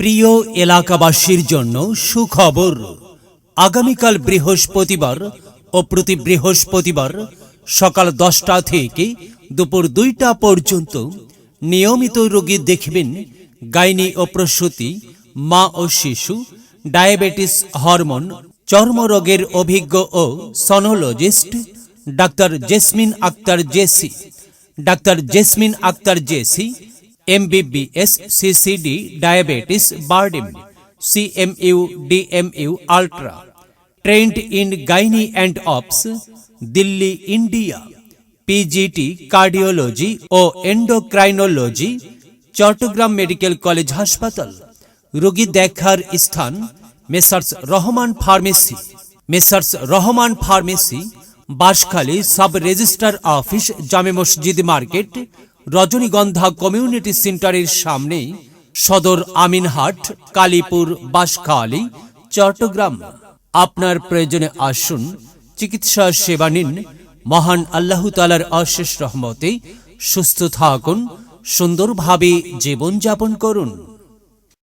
প্রিয় এলাকাবাসীর জন্য সুখবর। আগামীকাল বৃহস্পতিবার ও প্রতি বৃহস্পতিবার সকাল দশটা থেকে দুপুর দুইটা পর্যন্ত নিয়মিত রোগী দেখবেন গাইনি ও প্রসূতি, মা ও শিশু, ডায়াবেটিস হরমোন, চর্মরোগের অভিজ্ঞ ও sonologist, doctor Jesmin Akter Jessy, doctor Jesmin Akter Jessy MBBS CCD diabetes BIRDEM CMU DMU ultra trained in gynae and obs Delhi India PGT cardiology O endocrinology Chittagong medical college হাসপাতাল রোগী দেখার স্থান Messrs Rahman pharmacy Messrs Rahman pharmacy Banshkhali sub registrar office Jame Masjid market রজনীগন্ধা community সেন্টারের সামনেই সদর আমিনহাট, কালীপুর বাসখালী চট্টগ্রাম। আপনার প্রয়োজনে আসুন, চিকিৎসা সেবা নিন, মহান আল্লাহ তালার অশেষ রহমতে সুস্থ থাকুন, সুন্দরভাবে জীবনযাপন করুন।